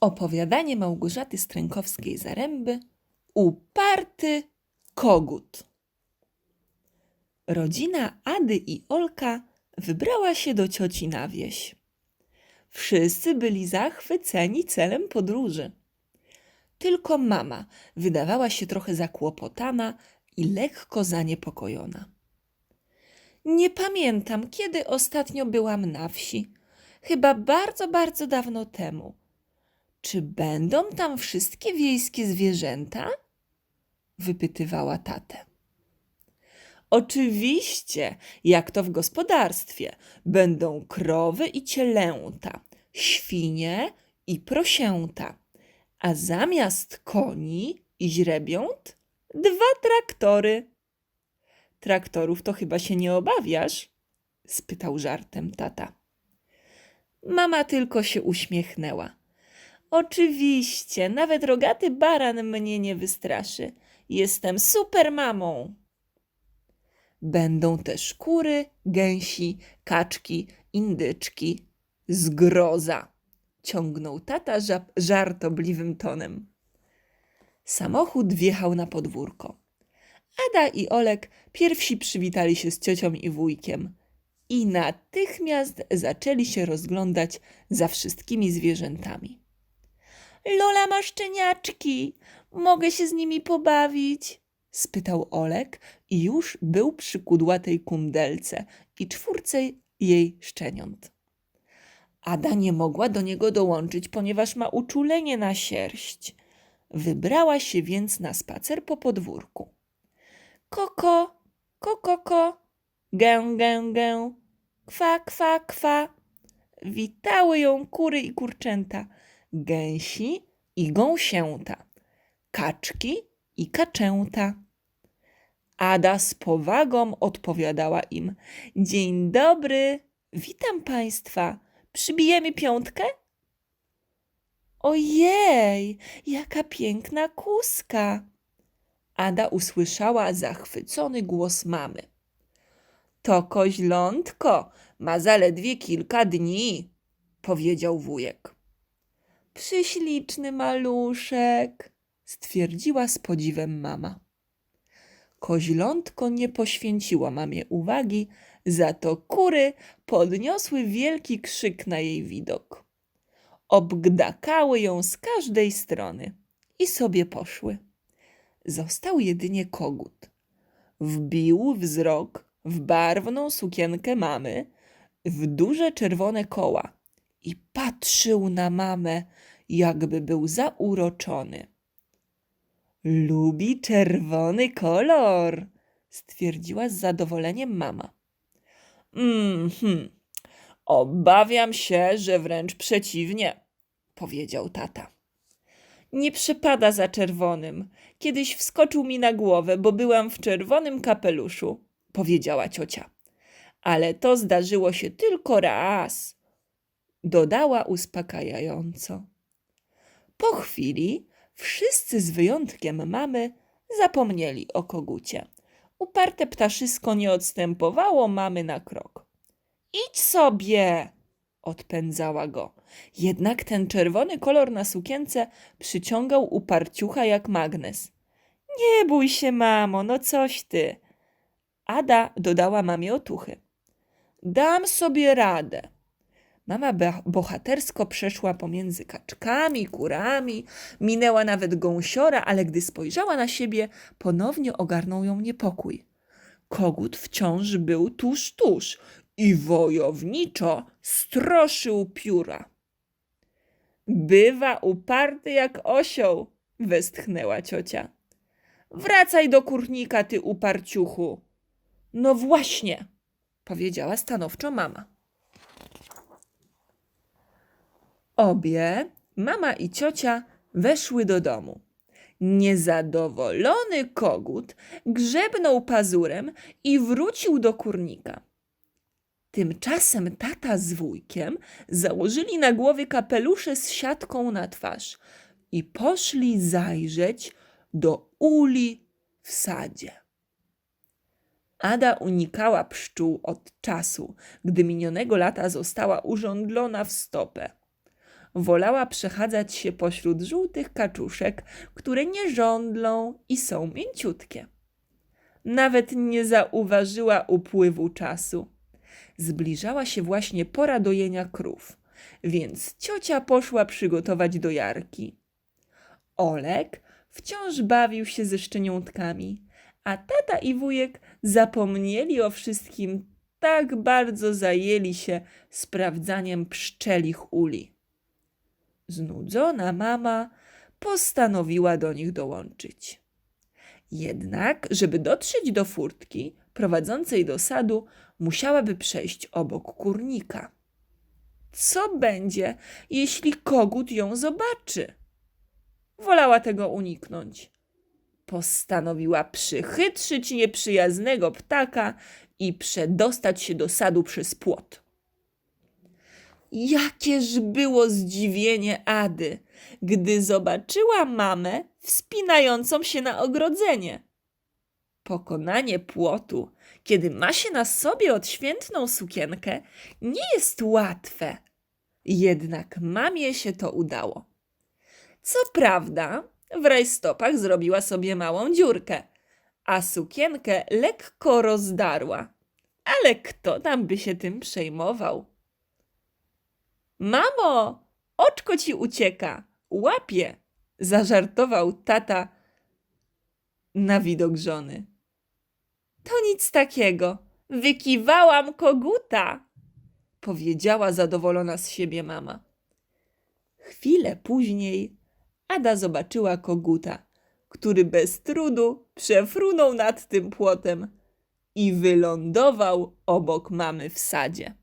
Opowiadanie Małgorzaty Strękowskiej-Zaręby Uparty kogut Rodzina Ady i Olka wybrała się do cioci na wieś. Wszyscy byli zachwyceni celem podróży. Tylko mama wydawała się trochę zakłopotana i lekko zaniepokojona. Nie pamiętam, kiedy ostatnio byłam na wsi. Chyba bardzo, bardzo dawno temu. Czy będą tam wszystkie wiejskie zwierzęta? wypytywała tatę. Oczywiście, jak to w gospodarstwie. Będą krowy i cielęta, świnie i prosięta, a zamiast koni i źrebiąt dwa traktory. Traktorów to chyba się nie obawiasz? spytał żartem tata. Mama tylko się uśmiechnęła. Oczywiście, nawet rogaty baran mnie nie wystraszy. Jestem super mamą. Będą też kury, gęsi, kaczki, indyczki. Zgroza! ciągnął tata ża- żartobliwym tonem. Samochód wjechał na podwórko. Ada i Olek pierwsi przywitali się z ciocią i wujkiem i natychmiast zaczęli się rozglądać za wszystkimi zwierzętami. Lola ma szczeniaczki. Mogę się z nimi pobawić? spytał Olek i już był przy kudłatej kundelce i czwórce jej szczeniąt. Ada nie mogła do niego dołączyć, ponieważ ma uczulenie na sierść. Wybrała się więc na spacer po podwórku. Koko, kokoko, gę, gę, gę, kwa, kwa, kwa. Witały ją kury i kurczęta, gęsi i gąsięta, kaczki i kaczęta. Ada z powagą odpowiadała im: Dzień dobry, witam państwa. Przybijemy piątkę? Ojej, jaka piękna kuska! Ada usłyszała zachwycony głos mamy. To koźlątko ma zaledwie kilka dni, powiedział wujek. Przyśliczny maluszek, stwierdziła z podziwem mama. Koźlątko nie poświęciło mamie uwagi, za to kury podniosły wielki krzyk na jej widok. Obgdakały ją z każdej strony i sobie poszły. Został jedynie kogut. Wbił wzrok w barwną sukienkę mamy, w duże czerwone koła i patrzył na mamę, jakby był zauroczony. Lubi czerwony kolor, stwierdziła z zadowoleniem mama. Mhm, obawiam się, że wręcz przeciwnie, powiedział tata. Nie przypada za czerwonym. Kiedyś wskoczył mi na głowę, bo byłam w czerwonym kapeluszu, powiedziała ciocia. Ale to zdarzyło się tylko raz, dodała uspokajająco. Po chwili wszyscy z wyjątkiem mamy zapomnieli o kogucie. Uparte ptaszysko nie odstępowało mamy na krok. Idź sobie! odpędzała go. Jednak ten czerwony kolor na sukience przyciągał uparciucha jak magnes. Nie bój się, mamo, no coś ty. Ada dodała mamie otuchy. Dam sobie radę. Mama bohatersko przeszła pomiędzy kaczkami, kurami, minęła nawet gąsiora, ale gdy spojrzała na siebie, ponownie ogarnął ją niepokój. Kogut wciąż był tuż, tuż i wojowniczo stroszył pióra. Bywa uparty jak osioł, westchnęła ciocia. Wracaj do kurnika, ty uparciuchu. No właśnie, powiedziała stanowczo mama. Obie, mama i ciocia, weszły do domu. Niezadowolony kogut grzebnął pazurem i wrócił do kurnika. Tymczasem tata z wujkiem założyli na głowie kapelusze z siatką na twarz i poszli zajrzeć do uli w sadzie. Ada unikała pszczół od czasu, gdy minionego lata została urządlona w stopę. Wolała przechadzać się pośród żółtych kaczuszek, które nie żądlą i są mięciutkie. Nawet nie zauważyła upływu czasu. Zbliżała się właśnie pora dojenia krów, więc ciocia poszła przygotować dojarki. Olek wciąż bawił się ze szczeniątkami, a tata i wujek zapomnieli o wszystkim, tak bardzo zajęli się sprawdzaniem pszczelich uli. Znudzona mama postanowiła do nich dołączyć. Jednak, żeby dotrzeć do furtki prowadzącej do sadu, musiałaby przejść obok kurnika. Co będzie, jeśli kogut ją zobaczy? Wolała tego uniknąć. Postanowiła przychytrzyć nieprzyjaznego ptaka i przedostać się do sadu przez płot. Jakież było zdziwienie Ady, gdy zobaczyła mamę wspinającą się na ogrodzenie. Pokonanie płotu, kiedy ma się na sobie odświętną sukienkę, nie jest łatwe. Jednak mamie się to udało. Co prawda, w rajstopach zrobiła sobie małą dziurkę, a sukienkę lekko rozdarła. Ale kto tam by się tym przejmował? Mamo, oczko ci ucieka, łapie, zażartował tata na widok żony. To nic takiego, wykiwałam koguta, powiedziała zadowolona z siebie mama. Chwilę później Ada zobaczyła koguta, który bez trudu przefrunął nad tym płotem i wylądował obok mamy w sadzie.